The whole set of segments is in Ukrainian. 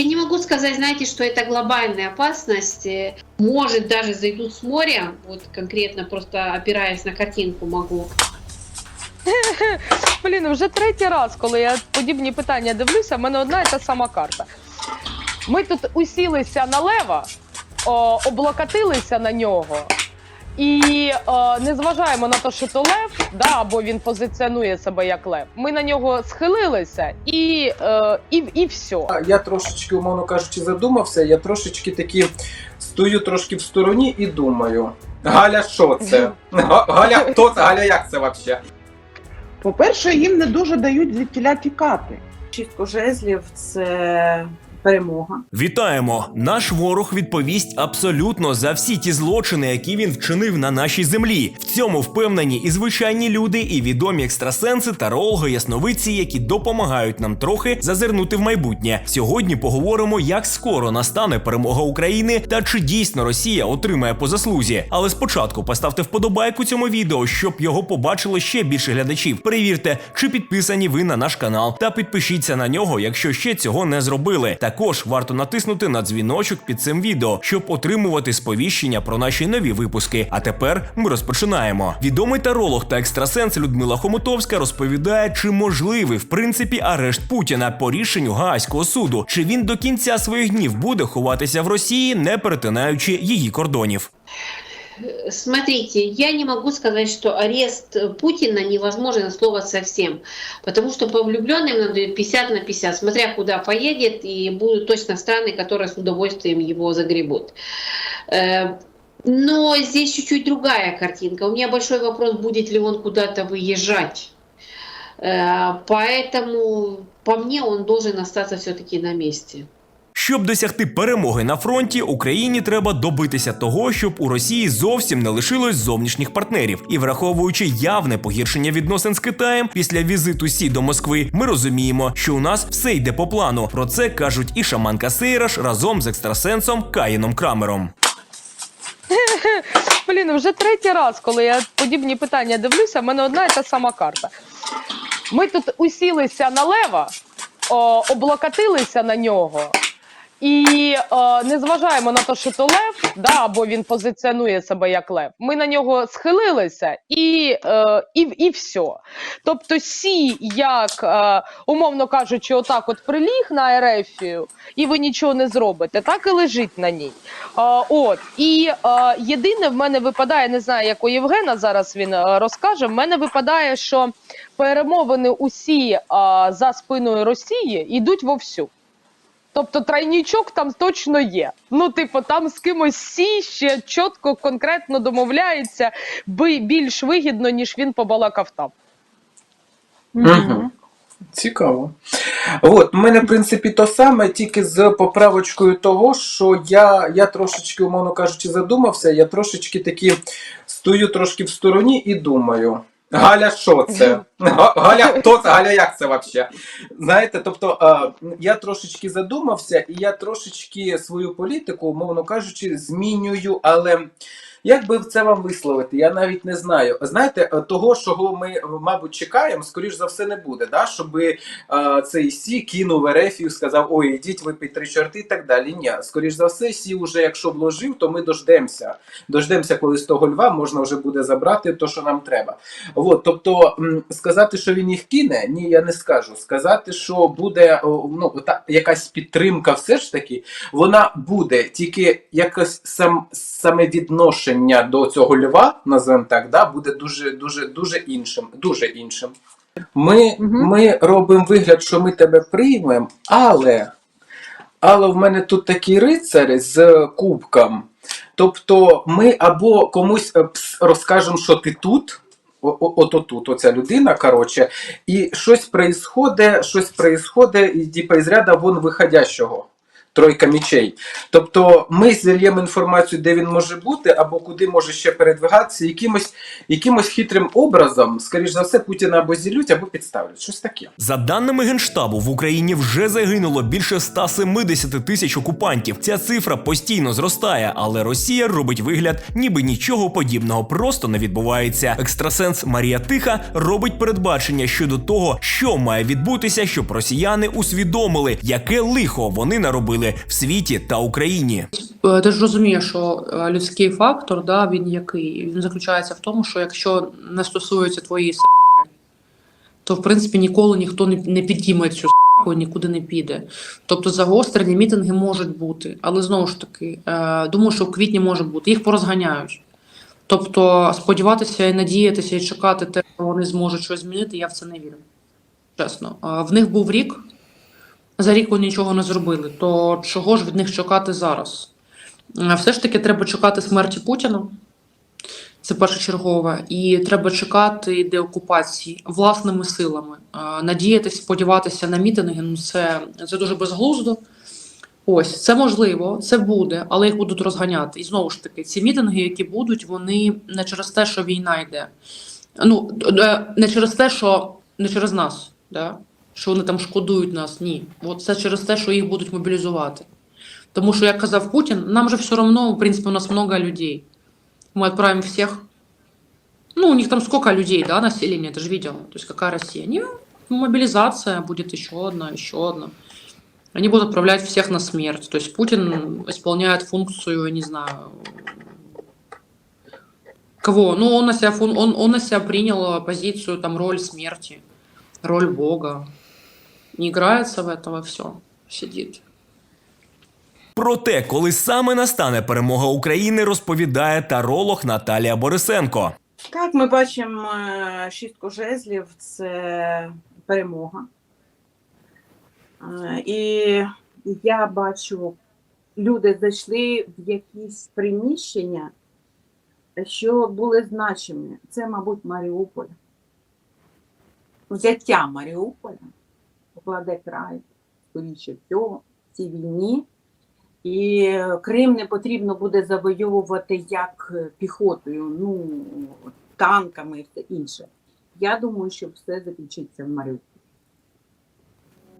Я не могу сказать, знаете, что это глобальная опасность. Э, Может, даже зайдут с моря, вот конкретно просто опираясь на картинку могу. Блін, вже третій раз, коли я подібні питання дивлюся, в мене одна і та сама карта. Ми тут усілися на лева, о, облокотилися на нього. І о, не зважаємо на те, що то лев, да, або він позиціонує себе як лев. Ми на нього схилилися і, е, і, і все. Я трошечки, умовно кажучи, задумався. Я трошечки таки стою трошки в стороні і думаю. Галя, що це? Галя, хто це? Галя, як це взагалі? По-перше, їм не дуже дають звідтіля тікати. Шістку жезлів це перемога. Вітаємо! Наш ворог відповість абсолютно за всі ті злочини, які він вчинив на нашій землі. В цьому впевнені і звичайні люди, і відомі екстрасенси, тарологи, ясновидці, які допомагають нам трохи зазирнути в майбутнє. Сьогодні поговоримо, як скоро настане перемога України та чи дійсно Росія отримає по заслузі. Але спочатку поставте вподобайку цьому відео, щоб його побачило ще більше глядачів. Перевірте, чи підписані ви на наш канал, та підпишіться на нього, якщо ще цього не зробили. Також варто натиснути на дзвіночок під цим відео, щоб отримувати сповіщення про наші нові випуски. А тепер ми розпочинаємо. Відомий таролог та екстрасенс Людмила Хомутовська розповідає, чи можливий в принципі арешт Путіна по рішенню Гаазького суду, чи він до кінця своїх днів буде ховатися в Росії, не перетинаючи її кордонів. Смотрите, я не могу сказать, что арест Путина невозможен от слова совсем, потому что по влюбленным надо 50 на 50, смотря куда поедет, и будут точно страны, которые с удовольствием его загребут. Э, Но здесь чуть-чуть другая картинка. У меня большой вопрос, будет ли он куда-то выезжать. Э, Поэтому, по мне, он должен остаться все-таки на месте. Щоб досягти перемоги на фронті, Україні треба добитися того, щоб у Росії зовсім не лишилось зовнішніх партнерів. І враховуючи явне погіршення відносин з Китаєм після візиту Сі до Москви, ми розуміємо, що у нас все йде по плану. Про це кажуть і шаманка Сейраш разом з екстрасенсом Каїном Крамером. Блін, вже третій раз, коли я подібні питання дивлюся, в мене одна і та сама карта. Ми тут усілися на лева, о, облокотилися на нього. І е, не зважаємо на те, що то лев, да, або він позиціонує себе як лев. Ми на нього схилилися і, е, і, і все. Тобто, сі, як, е, умовно кажучи, отак от приліг на Ерефію, і ви нічого не зробите, так і лежить на ній. А, от і е, єдине в мене випадає, не знаю, як у Євгена зараз він е, розкаже. В мене випадає, що перемовини усі е, за спиною Росії йдуть вовсю. Тобто тройнічок там точно є. Ну, типу, там з кимось сі ще чітко, конкретно домовляється би більш вигідно, ніж він побалакав там. Угу. Цікаво. От, у мене, в принципі, то саме, тільки з поправочкою того, що я, я трошечки, умовно кажучи, задумався, я трошечки таки стою трошки в стороні і думаю. Галя, що це? Га- Галя, хто це? Галя, як це взагалі? Знаєте, тобто е, я трошечки задумався, і я трошечки свою політику, умовно кажучи, змінюю, але. Як би це вам висловити? Я навіть не знаю. Знаєте, е, того, чого ми, мабуть, чекаємо, скоріш за все, не буде. Да? Щоб е, цей Сі кинув Ерефію, сказав, ой, ідіть випий три чорти і так далі. Ні, скоріш за все, Сі вже якщо вложив, то ми дождемося. Дождемося, коли з того льва можна вже буде забрати то, що нам треба. От, тобто сказати, що він їх кине, ні, я не скажу. Сказати, що буде ну, та, якась підтримка, все ж таки, вона буде, тільки якось сам, саме відношення до цього льва, називаємо так, да, буде дуже, дуже, дуже іншим. Дуже іншим. Ми, Мгм. ми робимо вигляд, що ми тебе приймемо, але, але в мене тут такий рицар з кубком. Тобто ми або комусь е, розкажемо, що ти тут. Ото тут, оця людина, коротше, і щось происходить, щось происходить, і типа із ряда вон виходящого. Тройка мічей. Тобто ми зір'ємо інформацію, де він може бути, або куди може ще передвигатися, якимось, якимось хитрим образом, скоріш за все, Путіна або зілють, або підставлять. Щось таке. За даними генштабу, в Україні вже загинуло більше 170 тисяч окупантів. Ця цифра постійно зростає, але Росія робить вигляд, ніби нічого подібного просто не відбувається. Екстрасенс Марія Тиха робить передбачення щодо того, що має відбутися, щоб росіяни усвідомили, яке лихо вони наробили в світі та Україні. Е, Ти ж розумієш, що е, людський фактор, да, він який? Він заключається в тому, що якщо не стосується твоєї с***, то в принципі ніколи ніхто не, не підійме цю і нікуди не піде. Тобто загострені мітинги можуть бути, але знову ж таки, е, думаю, що в квітні може бути. Їх порозганяють. Тобто сподіватися і надіятися і чекати те, що вони зможуть щось змінити, я в це не вірю. Чесно. В них був рік, за рік вони нічого не зробили. То чого ж від них чекати зараз? Все ж таки треба чекати смерті Путіна. Це першочергове. І треба чекати деокупації власними силами. Надіятися, сподіватися на мітинги ну це, це дуже безглуздо. Ось, це можливо, це буде, але їх будуть розганяти. І знову ж таки, ці мітинги, які будуть, вони не через те, що війна йде. Ну, е, не через те, що не через нас, да? що вони там шкодують нас. Ні. От це через те, що їх будуть мобілізувати. Тому що, як казав Путін, нам же все равно, в принципе, у нас много людей. Мы отправим всех. Ну, у них там сколько людей, да, населения, ты же видел. То есть какая Россия? Не, мобилизация будет еще одна, еще одна. Они будут отправлять всех на смерть. То есть Путин исполняет функцию, я не знаю, кого? Ну, он на себя, фун- он, он на себя принял позицию, там, роль смерти, роль Бога. Не играется в этого, все, сидит. Про те, коли саме настане перемога України, розповідає таролог Наталія Борисенко. Так, ми бачимо е, шістку жезлів це перемога. Е, І я бачу, люди зайшли в якісь приміщення, що були значимі. Це, мабуть, Маріуполь. Взяття Маріуполя покладе край, скоріше всього, цій війні. І Крим не потрібно буде завойовувати як піхотою, ну, танками і все інше. Я думаю, що все закінчиться в Маріуполі.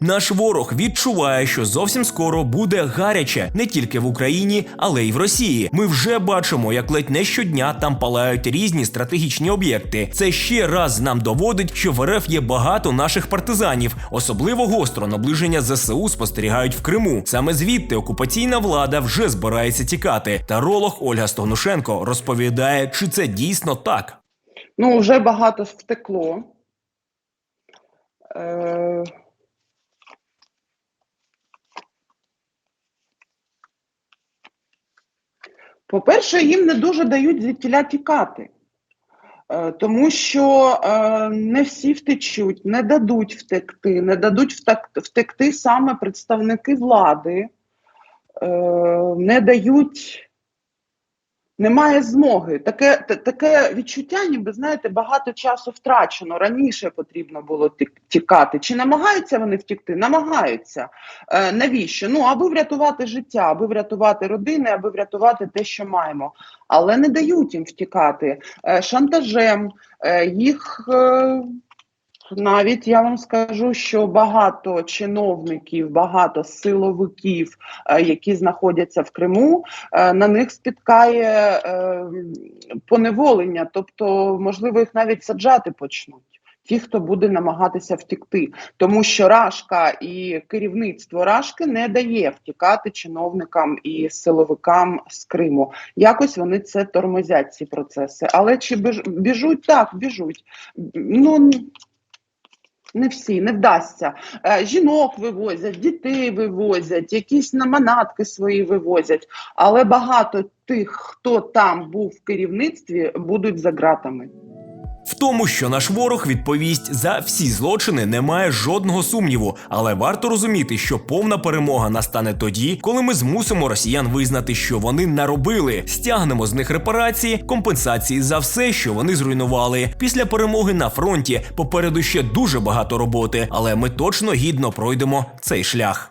Наш ворог відчуває, що зовсім скоро буде гаряче не тільки в Україні, але й в Росії. Ми вже бачимо, як ледь не щодня там палають різні стратегічні об'єкти. Це ще раз нам доводить, що в РФ є багато наших партизанів. Особливо гостро наближення ЗСУ спостерігають в Криму. Саме звідти окупаційна влада вже збирається тікати. Таролог Ольга Стогнушенко розповідає, чи це дійсно так. Ну, вже багато втекло. Е... По-перше, їм не дуже дають звідтіля тікати. Е, Тому що е, не всі втечуть, не дадуть втекти, не дадуть втекти саме представники влади, е, не дають немає змоги. Таке, та- таке відчуття, ніби знаєте, багато часу втрачено. Раніше потрібно було тік- тікати. Чи намагаються вони втікти? Намагаються. Е, навіщо? Ну, аби врятувати життя, аби врятувати родини, аби врятувати те, що маємо. Але не дають їм втікати е, шантажем. Е, їх е, навіть я вам скажу, що багато чиновників, багато силовиків, е, які знаходяться в Криму, е, на них спіткає е, поневолення, тобто, можливо, їх навіть саджати почнуть. Ті, хто буде намагатися втікти, тому що Рашка і керівництво Рашки не дає втікати чиновникам і силовикам з Криму. Якось вони це тормозять ці процеси. Але чи біжуть так, біжуть. Ну не всі, не вдасться. Е, Жінок вивозять, дітей вивозять, якісь на манатки свої вивозять. Але багато тих, хто там був в керівництві, будуть за ґратами. В тому, що наш ворог відповість за всі злочини, немає жодного сумніву. Але варто розуміти, що повна перемога настане тоді, коли ми змусимо росіян визнати, що вони наробили, стягнемо з них репарації, компенсації за все, що вони зруйнували. Після перемоги на фронті попереду ще дуже багато роботи, але ми точно гідно пройдемо цей шлях.